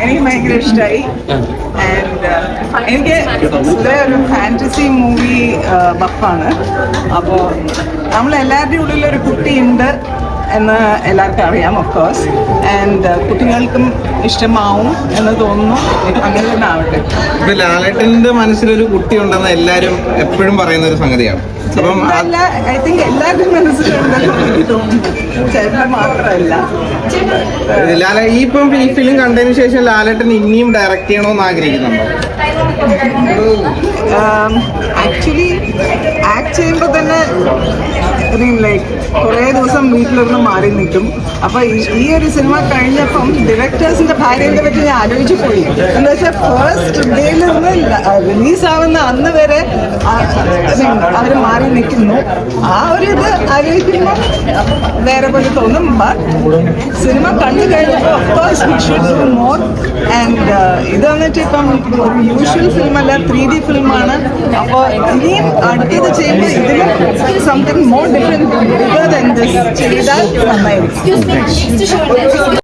എനിക്ക് ഭയങ്കര ഇഷ്ടമായി ആൻഡ് എനിക്ക് ഒരു ഫാന്റസി മൂവി ബഫാണ് അപ്പോൾ നമ്മളെല്ലാവരുടെയും ഉള്ളിൽ ഒരു കുട്ടിയുണ്ട്. എന്ന് എല്ലാവർക്കും അറിയാം ഓഫ് കോഴ്സ് ആൻഡ് കുട്ടികൾക്കും ഇഷ്ടമാവും എന്ന് തോന്നുന്നു. അങ്ങനെ തന്നെ ആവട്ടെ. ഇപ്പൊ ലാലേട്ടന്റെ മനസ്സിലൊരു കുട്ടി ഉണ്ടെന്ന് എല്ലാരും എപ്പോഴും പറയുന്ന ഒരു സംഗതിയാണ്. അപ്പം ഐ തിങ്ക് മനസ്സിലുണ്ടെന്ന് മാത്രമല്ല. ലാല ഈ ഇപ്പം ഈ ഫിലിം കണ്ടതിന് ശേഷം ലാലേട്ടൻ ഇനിയും ഡയറക്റ്റ് ചെയ്യണമെന്ന് ആഗ്രഹിക്കുന്നുണ്ടോ? ആക്ച്വലി ആക്ട് ചെയ്യുമ്പോൾ തന്നെ ലൈക്ക് കുറേ ദിവസം വീട്ടിലിരുന്ന് മാറി നിൽക്കും. അപ്പൊ ഈ- ഒരു സിനിമ കഴിഞ്ഞപ്പം ഡിറക്ടേഴ്സിന്റെ ഭാര്യയുടെ പറ്റി ഞാൻ ആലോചിച്ചു പോയി. എന്താ വെച്ചാൽ ഫസ്റ്റ് ഡേയിൽ നിന്ന് റിലീസ് ആവുന്ന അന്ന് വരെ അവർ മാറി നിൽക്കുന്നു. ആ ഒരു ഇത് ആലോചിക്കുമ്പോൾ വേറെ പോലെ തോന്നും. ബട്ട് സിനിമ കണ്ടു കഴിഞ്ഞപ്പോൾ ഒഫ്കോഴ്സ് മോർ ആൻഡ് ഇത് വന്നിട്ട് ഇപ്പം ഒരു യൂഷ്വൽ ഫിലിം അല്ല ത്രീ ഡി ഫിലിമാണ് അപ്പോൾ ഇനിയും അടുത്തത് ചെയ്യുമ്പോൾ ഇതിലും something more different bigger than this ചെയ്താൽ നന്നായിരിക്കും.